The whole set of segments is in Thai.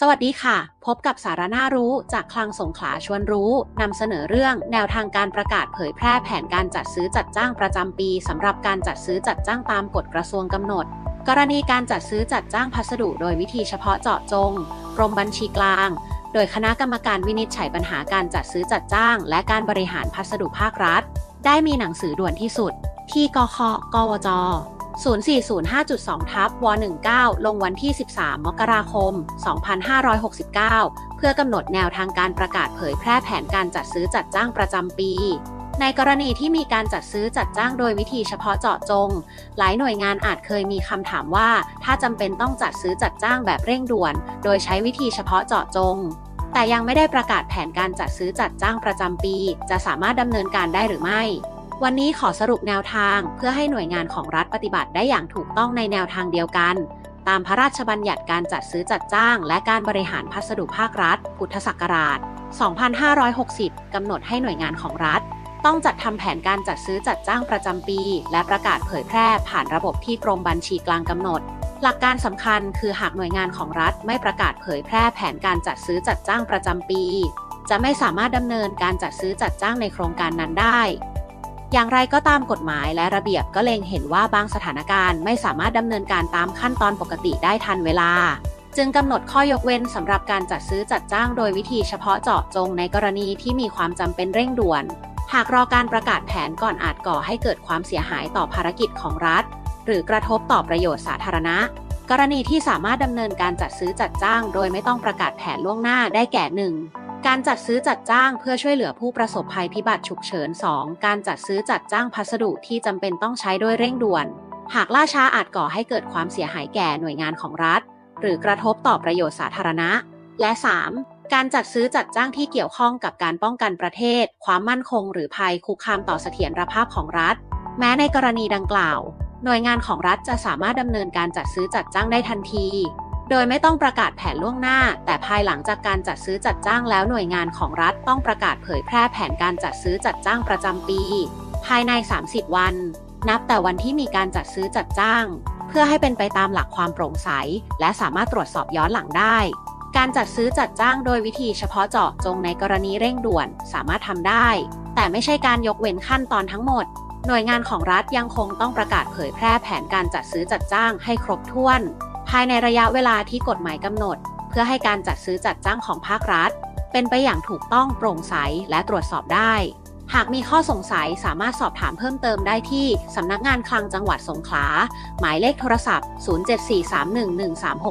สวัสดีค่ะ พบกับสารน่ารู้จากคลังสงขลาชวนรู้นำเสนอเรื่องแนวทางการประกาศเผยแพร่แผนการจัดซื้อจัดจ้างประจำปีสำหรับการจัดซื้อจัดจ้างตามกฎกระทรวงกำหนด กรณีการจัดซื้อจัดจ้างพัสดุโดยวิธีเฉพาะเจาะจง กรมบัญชีกลาง โดยคณะกรรมการวินิจฉัยปัญหาการจัดซื้อจัดจ้าง และการบริหารพัสดุภาครัฐ ได้มีหนังสือด่วนที่สุด ที่กคกวจ 0405.2 ทับว19 ลงวันที่ 13 มกราคม 2569 เพื่อกำหนดแนวทางการประกาศเผยแพร่แผนการจัดซื้อจัดจ้างประจำปี ในกรณีที่มีการจัดซื้อจัดจ้างโดยวิธีเฉพาะเจาะจง หลายหน่วยงานอาจเคยมีคำถามว่า ถ้าจำเป็นต้องจัดซื้อจัดจ้างแบบเร่งด่วน โดยใช้วิธีเฉพาะเจาะจง แต่ยังไม่ได้ประกาศแผนการจัดซื้อจัดจ้างประจำปี จะสามารถดำเนินการได้หรือไม่ วันนี้ขอสรุปแนวทางเพื่อให้หน่วยงานของรัฐปฏิบัติได้อย่างถูกต้องในแนวทางเดียวกัน ตามพระราชบัญญัติการจัดซื้อจัดจ้าง และการบริหารพัสดุภาครัฐ พุทธศักราช 2560 กำหนดให้หน่วยงานของรัฐ ต้องจัดทำแผนการจัดซื้อจัดจ้างประจำปี และประกาศเผยแพร่ผ่านระบบที่กรมบัญชีกลางกำหนด หลักการสำคัญคือหากหน่วยงานของรัฐไม่ประกาศเผยแพร่แผนการจัดซื้อจัดจ้างประจำปี จะไม่สามารถดำเนินการจัดซื้อจัดจ้างในโครงการนั้นได้ อย่างไรก็ตามกฎหมายและระเบียบก็เล็งเห็นว่าบางสถานการณ์ไม่สามารถดำเนินการตามขั้นตอนปกติได้ทันเวลา จึงกำหนดข้อยกเว้นสำหรับการจัดซื้อจัดจ้างโดยวิธีเฉพาะเจาะจงในกรณีที่มีความจำเป็นเร่งด่วน หากรอการประกาศแผนก่อนอาจก่อให้เกิดความเสียหายต่อภารกิจของรัฐ หรือกระทบต่อประโยชน์สาธารณะ กรณีที่สามารถดำเนินการจัดซื้อจัดจ้าง โดยไม่ต้องประกาศแผนล่วงหน้าได้แก่หนึ่ง การจัดซื้อจัดจ้างเพื่อช่วยเหลือผู้ประสบภัยพิบัติฉุกเฉิน 2. การจัดซื้อจัดจ้างพัสดุที่จำเป็นต้องใช้โดยเร่งด่วน หากล่าช้าอาจก่อให้เกิดความเสียหายแก่หน่วยงานของรัฐ หรือกระทบต่อประโยชน์สาธารณะ และ 3. การจัดซื้อจัดจ้างที่เกี่ยวข้องกับการป้องกันประเทศ ความมั่นคง หรือภัยคุกคามต่อเสถียรภาพของรัฐ แม้ในกรณีดังกล่าว หน่วยงานของรัฐจะสามารถดำเนินการจัดซื้อจัดจ้างได้ทันที โดยไม่ต้องประกาศแผนล่วงหน้า แต่ภายหลังจากการจัดซื้อจัดจ้างแล้วหน่วยงานของรัฐต้องประกาศเผยแพร่แผนการจัดซื้อจัดจ้างประจำปี ภายใน 30 วัน นับแต่วันที่มีการจัดซื้อจัดจ้าง เพื่อให้เป็นไปตามหลักความโปร่งใส และสามารถตรวจสอบย้อนหลังได้ การจัดซื้อจัดจ้างโดยวิธีเฉพาะเจาะจงในกรณีเร่งด่วนสามารถทำได้ แต่ไม่ใช่การยกเว้นขั้นตอนทั้งหมด หน่วยงานของรัฐยังคงต้องประกาศเผยแพร่แผนการจัดซื้อจัดจ้างให้ครบถ้วนายในระยะเวลาที่กฎหมายกำหนด เพื่อให้การจัดซื้อจัดจ้างของภาครัฐ เป็นไปอย่างถูกต้องโปร่งใสและตรวจสอบได้ หากมีข้อสงสัยสามารถสอบถามเพิ่มเติมได้ที่สำนักงานคลังจังหวัดสงขลา หมายเลขโทรศัพท์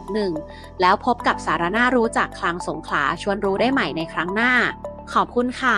0743111361 แล้วพบกับสารน่ารู้จากคลังสงขลาชวนรู้ได้ใหม่ในครั้งหน้า ขอบคุณค่ะ